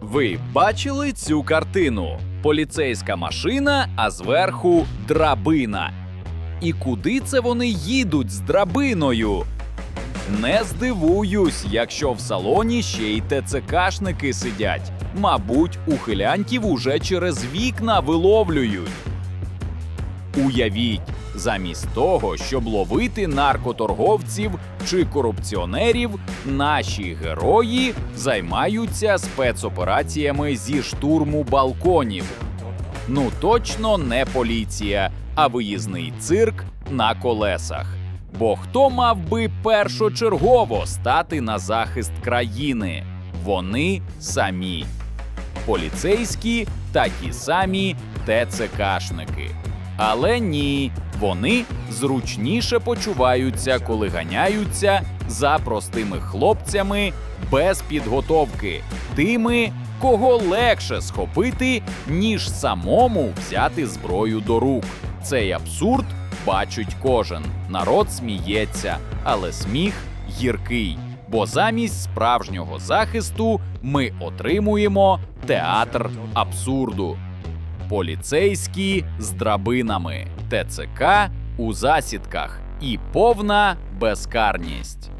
Ви бачили цю картину? Поліцейська машина, а зверху драбина. І куди це вони їдуть з драбиною? Не здивуюсь, якщо в салоні ще й ТЦКшники сидять. Мабуть, ухилянтів уже через вікна виловлюють. Уявіть, замість того, щоб ловити наркоторговців чи корупціонерів, наші герої займаються спецопераціями зі штурму балконів. Ну точно не поліція, а виїзний цирк на колесах. Бо хто мав би першочергово стати на захист країни? Вони самі поліцейські та ті самі ТЦКшники. Але ні, вони зручніше почуваються, коли ганяються за простими хлопцями без підготовки, тими, кого легше схопити, ніж самому взяти зброю до рук. Цей абсурд бачить кожен. Народ сміється, але сміх гіркий. Бо замість справжнього захисту ми отримуємо театр абсурду. Поліцейські з драбинами, ТЦК у засідках і повна безкарність.